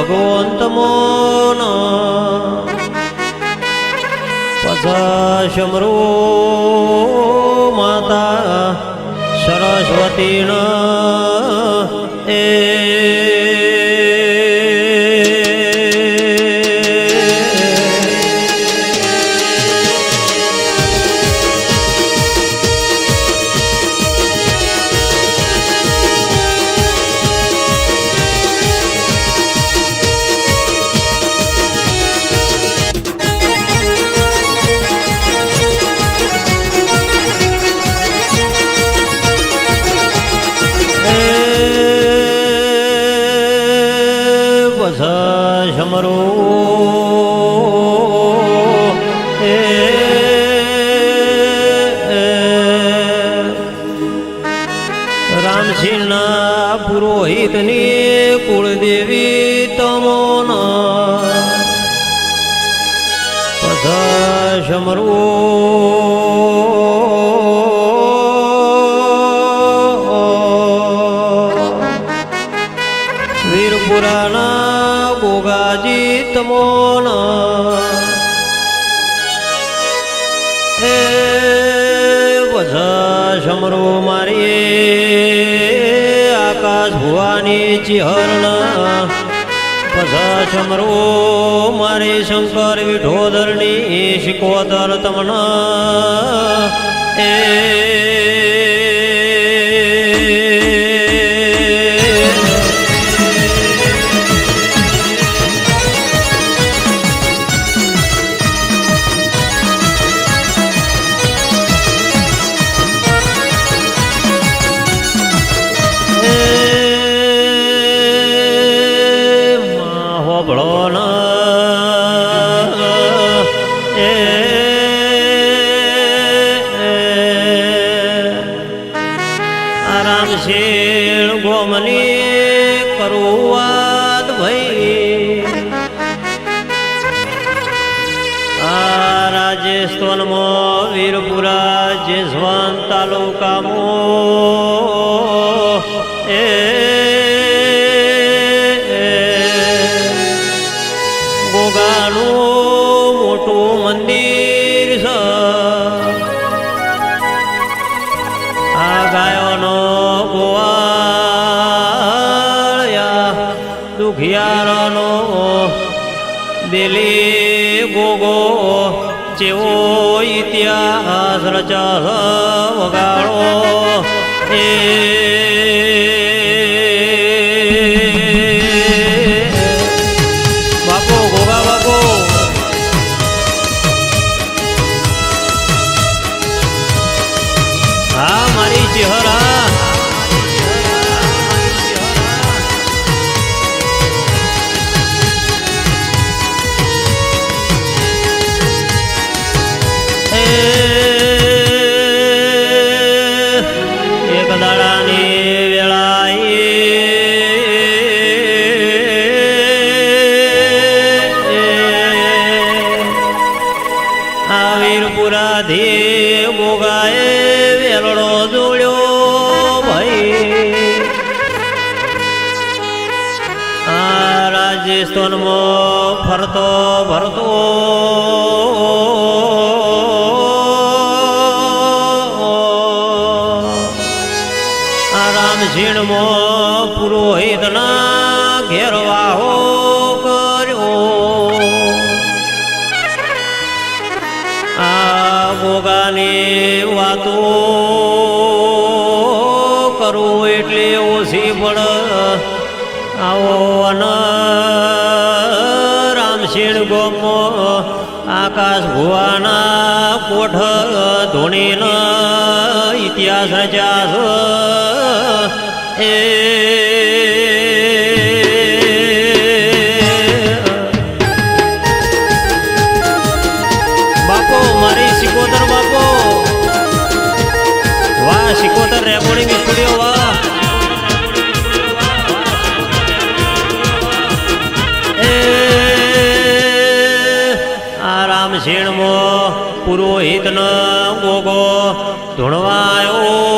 ભગવંત મોન પછા શમરો માતા સરસ્વતી એ વીરપુરાના ગોગાજી તમોન હે બધા સમરો મારી આકાશ ભુવાની ચિહરણ. બધા સમરો મારી શંકર વિઠોદરની શિકોતર તમના. એ જેસવાન તાલુકામાં. એ ગોગાનું મોટું મંદિર છે. આ ગાયોનો ગોવાળયા દુખિયારનો દિલી ગોગો જેવો રચાસ વગાડો એ આ વીરપુરા ધી ગોગાએ વેલડો જોડ્યો ભાઈ. આ રાજસ્થાનમાં ફરતો ફરતો કરું એટલે ઓછી પડ આવો અન રામશીણ ગોમો, આકાશ ભુવાના કોઠ ધોણીના ઇતિહાસ જાસ એ રામશેણમાં પુરોહિતન ગોગો ધૂણવાયો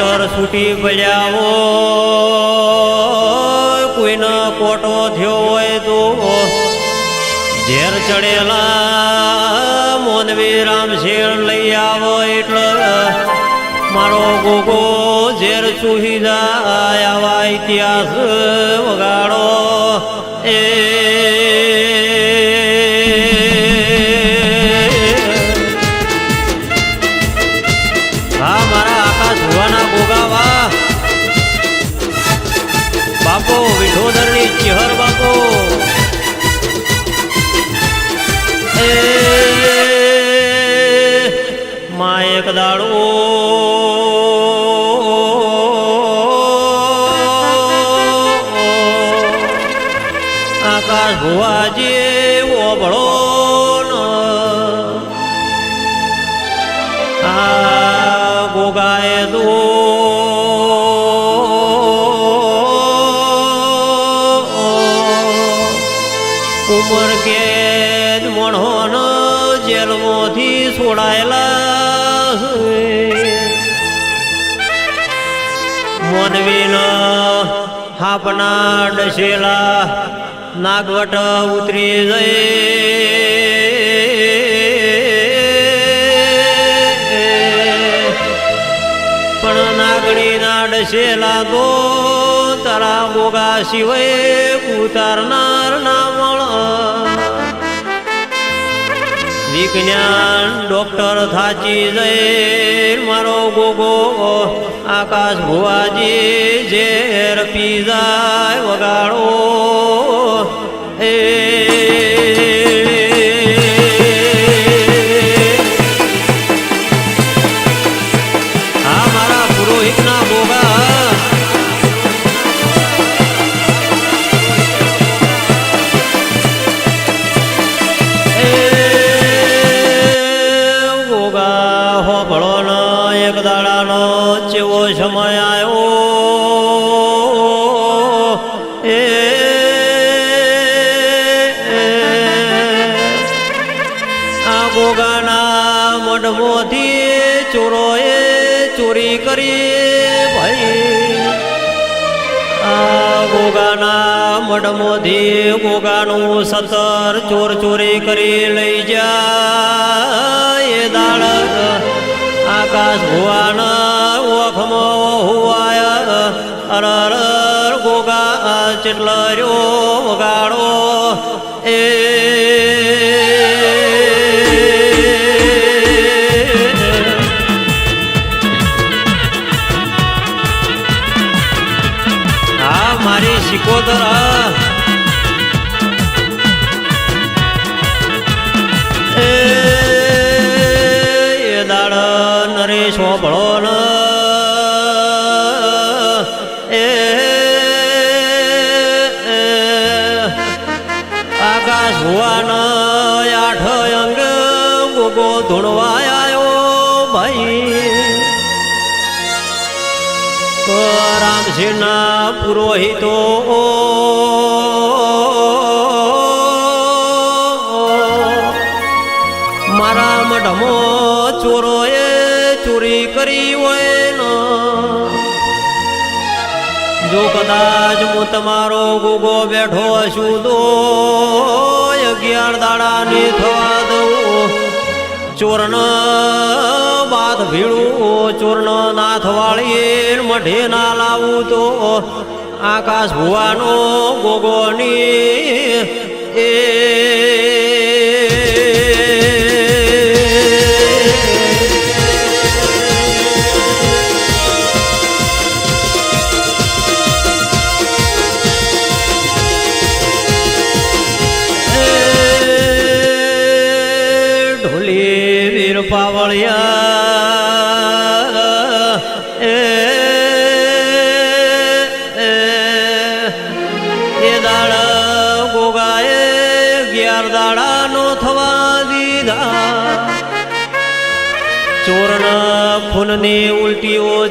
ડોક્ટર છૂટી પડ્યા કોઈનો કોટો થયો હોય તો ઝેર ચડેલા મોનવી રામશેણ લઈ આવો એટલે મારો ગોગો ઝેર ચૂહી જાય. આવા ઇતિહાસ વગાડો એક દાડો આકાશ ભુવાજી મોનવીન હાપના ડસેલા નાગવટ ઉતરી જઈ. પણ નાગણી ના ડસેલા તો તારા બોગા સિવાય ઉતારનાર ના વિજ્ઞાન ડોક્ટર થાચી જઈ મારો ગોગો આકાશ ભુવાજી ઝેર પી જાય વગાડો. ગોગાના ચોરોએ ચોરી કરી ભાઈ. આ ગોગાના મડમોધી ગોગાનું સતર ચોર ચોરી કરી લઈ જા એ દાળ આકાશ ભુવાના ઓખમાં હુવાય. અર અર ગોગા ચેટલા રહ્યો વગાડો. મારી શિકોતર એ દાડ નરેશ ભળો ન એ આકાશ આઠ અંગ ગોગો ધૂણવા આવ્યો ભાઈ રામસિંહના પુરોહિતો. મારા મઢમો ચોરોએ ચોરી કરી હોય જો કદાચ હું તમારો ગોગો બેઠો છું તો અગિયાર દાડાની થવા દઉં. ચોરણ બાદ ભીડું ચોરણ નાથ વાળીએ મઢે ના લાવું તો આકાશ ભુવાનો ગોગોની એ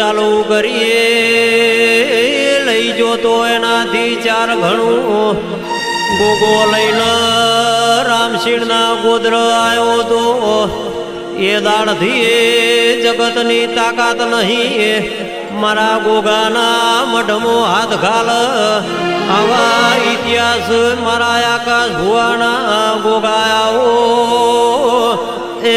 ચાલુ કરીએ. લઈ જો તો એનાથી ચાર ઘણું ગોગો લઈને રામશીણના ગોદર આવ્યો તો એ દાડથી એ જગતની તાકાત નહીં. મારા ગોગાના મઢમો હાથ ઘાલ. આવા ઇતિહાસ મારા આકાશ ભુવાના ગોગાયાઓ એ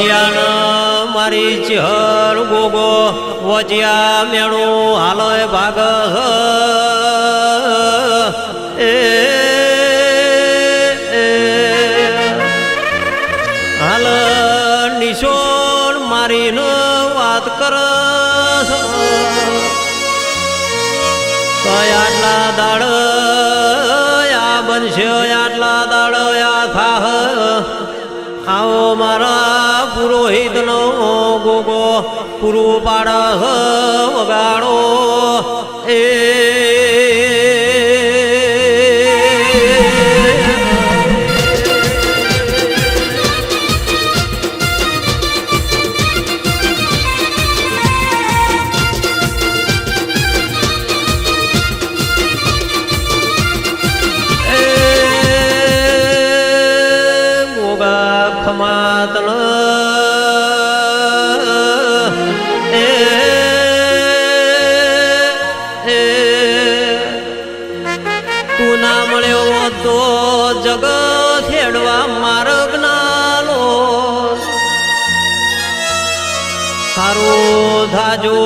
વોજિયાના મારી ચહર ગોગો. વોજિયા મેણું હાલોય ભાગ પુરોહિતનો ગોગો પૂરું પાડ વગાડો ધાજો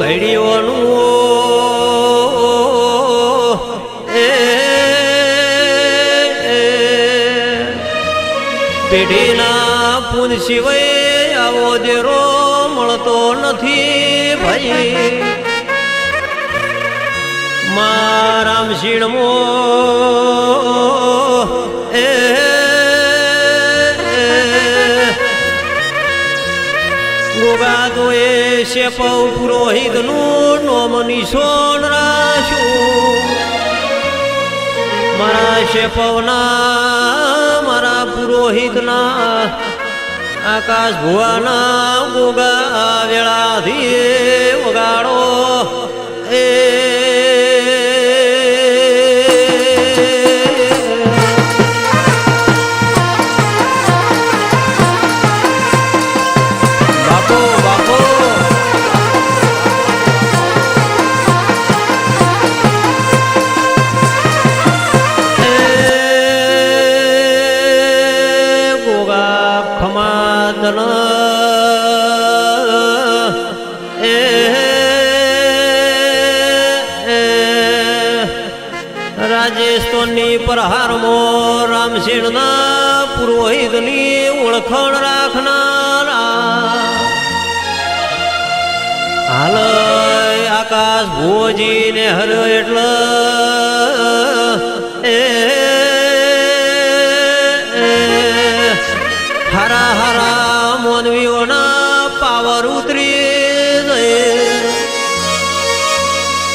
ઘડીઓનું એ પેઢીના પૂન સિવાય આવો દેરો મળતો નથી ભાઈ. મારામ શીણમો એ શેપવ પુરોહિતનું નોમ નિશોન રાશું. મારા શેપવના, મારા પુરોહિતના, આકાશ ભુવાના ગોગા વેળાથી ઉગાડો એ ખમાદન એ રાજસ્થાનની પ્રહારમો રામસેણના પુરોહિતની ઓળખણ રાખનારા. હાલ આકાશ ભોજીને હર એટલે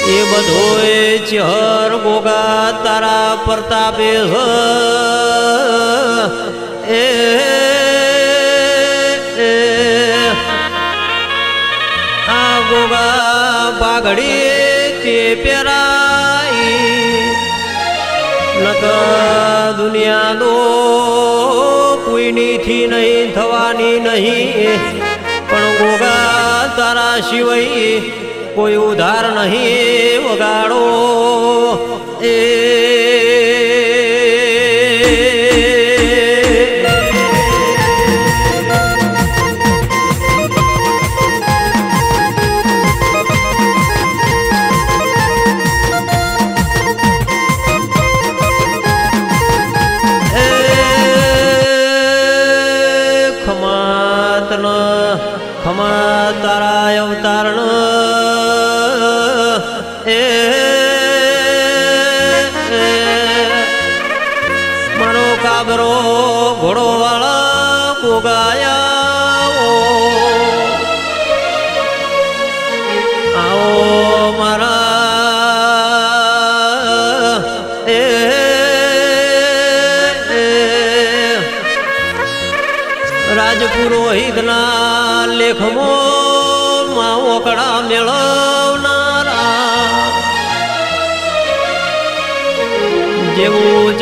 એ બધો એ ચહર ગોગા તારા પ્રતાપે. એ હા ગોગા પાઘડી તે પેરાઈ નક દુનિયા દો કોઈનીથી નહીં થવાની નહીં પણ ગોગા તારા સિવાય કોઈ ઉધાર નહીં વગાડો. એ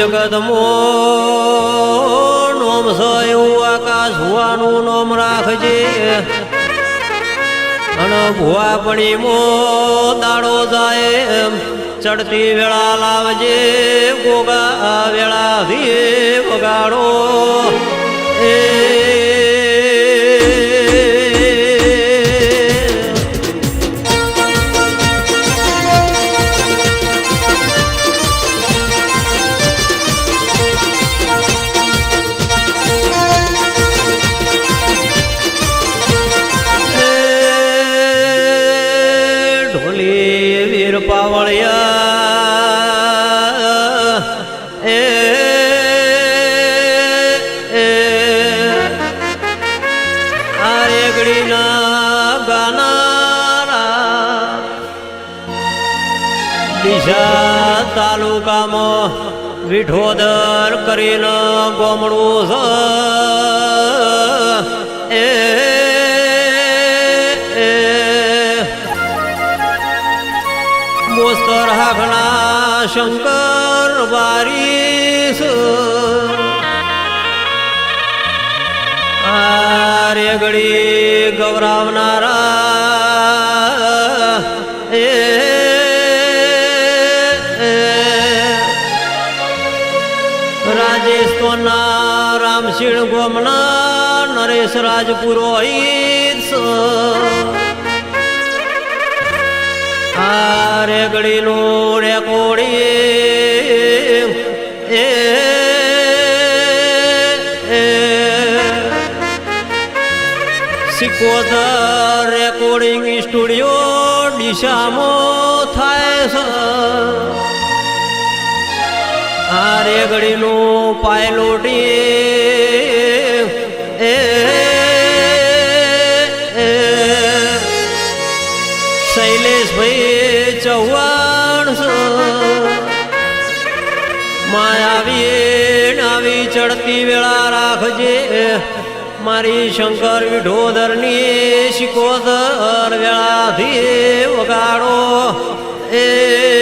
જેવું જગતમો સયું આકાશ હોવાનું નોમ રાખજે. અને ભુવા પડી મો દાડો જાય ચડતી વેળા લાવજે ગોગા વેળા ધી વગાડો. આ રેગડીના ગાનારા દિશા તાલુકામાં વિઠોદર કરીને ગોમડું એ મોસ્તર હાખના શંકર વારીસ રેગડી ગૌરાવનારા એ તો ના રામશીણ ગોમના નરેશ રાજપુરો આ રેગડીનું રેકોડી સિકોતર રેકોર્ડિંગ સ્ટુડિયો દિશામો થાય છે આ રેગડીનું પાયલોટી એ. શૈલેષભાઈ ચૌહાણ. માયાવી આવી ચડતી વેળા રાખજે મારી શંકર વિઠોદરની શિકોદર વેળાથી વગાડો એ